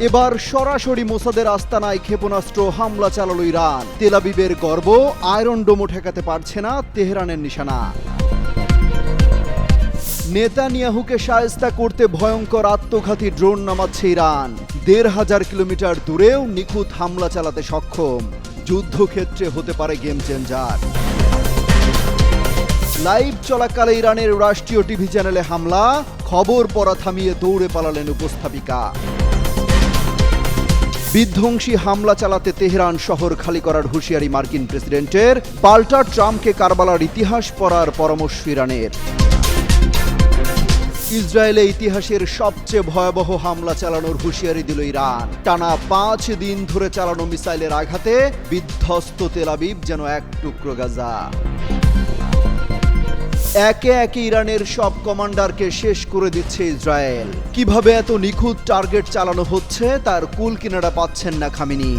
এবার সরাসরি মোসাদের আস্তানায় ক্ষেপণাস্ত্র হামলা চালালো ইরান। তেলাবিবের গর্ব, আয়রন ডোমো ঠেকাতে পারছে না তেহরানের নিশানা। নেতানিয়াহুকে সায়স্তা করতে ভয়ঙ্কর আত্মঘাতী ড্রোন নামাচ্ছে ইরান। দেড় হাজার কিলোমিটার দূরেও নিখুঁত হামলা চালাতে সক্ষম। যুদ্ধক্ষেত্রে হতে পারে গেম চেঞ্জার। লাইভ চলাকালে ইরানের রাষ্ট্রীয় টিভি চ্যানেলে হামলা, খবর পড়া থামিয়ে দৌড়ে পালালেন উপস্থাপিকা। বিধ্বংসী হামলা চালাতে তেহরান শহর খালি করার হুঁশিয়ারি মার্কিন প্রেসিডেন্টের। পাল্টা ট্রাম্পকে কারবালার ইতিহাস পড়ার পরামর্শ ইরানের। ইসরায়েলে ইতিহাসের সবচেয়ে ভয়াবহ হামলা চালানোর হুঁশিয়ারি দিল ইরান। টানা পাঁচ দিন ধরে চালানো মিসাইলের আঘাতে বিধ্বস্ত তেলাবিব যেন এক টুকরো গাজা। একে একে ইরানের সব কমান্ডারকে শেষ করে দিচ্ছে ইসরায়েল। কীভাবে এত নিখুঁত টার্গেট চালানো হচ্ছে তার কুল কিনারা পাচ্ছেন না খামিনি।